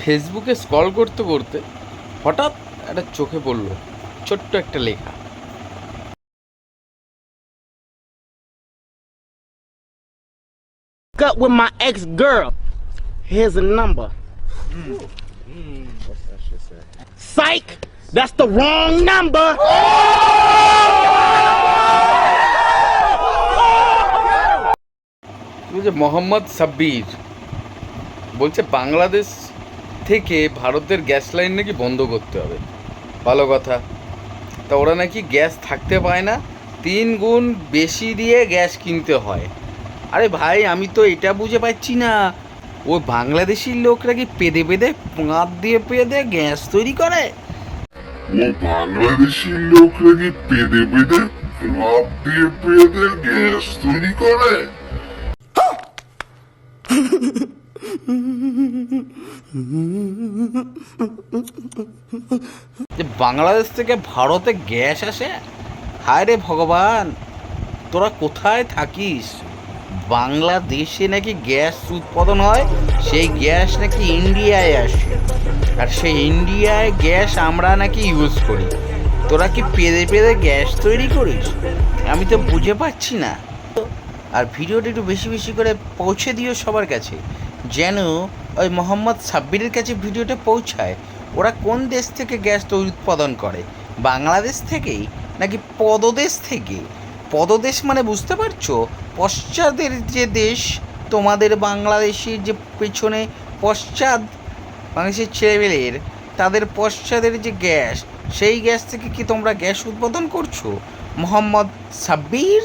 ফেসবুকে স্ক্রল করতে করতে হঠাৎ একটা চোখে পড়ল ছোট্ট একটা লেখা up with my ex girl. Here's a number. Psych! That's the wrong number! Mohammad Sabbir বলছে বাংলাদেশ থেকে ভারতের গ্যাস লাইন নাকি বন্ধ করতে হবে। ভালো কথা। তা ওরা নাকি গ্যাস থাকতে পায় না তিন গুণ বেশি দিয়ে গ্যাস কিনতে হয়। আরে ভাই আমি তো এটা বুঝে পাচ্ছি না। ওই বাংলাদেশি লোকরা কি পেদে পেদে পাঁত দিয়ে পেদে গ্যাস তৈরি করে? ও বাংলাদেশি লোকরা কি পেদে পেদে দিয়ে পেদে গ্যাস তৈরি করে? যে বাংলাদেশ থেকে ভারতে গ্যাস আসে? হায় রে ভগবান, তোরা কোথায় থাকিস? বাংলাদেশে নাকি গ্যাস উৎপাদন হয়, সেই গ্যাস নাকি ইন্ডিয়ায় আসে। আর সেই ইন্ডিয়ায় গ্যাস আমরা নাকি ইউজ করি। তোরা কি পেদে পেদে গ্যাস তৈরি করিস? আমি তো বুঝে পাচ্ছি না। আর ভিডিওটা একটু বেশি বেশি করে পৌঁছে দিও সবার কাছে। যেন ওই মোহাম্মদ সাব্বিরের কাছে ভিডিওটা পৌঁছায়। ওরা কোন দেশ থেকে গ্যাস তৈরি উৎপাদন করে? বাংলাদেশ থেকেই নাকি পদদেশ থেকে? পদদেশ মানে বুঝতে পারছ? পশ্চাদের যে দেশ, তোমাদের বাংলাদেশের যে পেছনে পশ্চাৎ বাংলাদেশের ছেলেমেয়ের, তাদের পশ্চাদের যে গ্যাস, সেই গ্যাস থেকে কি তোমরা গ্যাস উৎপাদন করছ? মোহাম্মদ সাব্বির?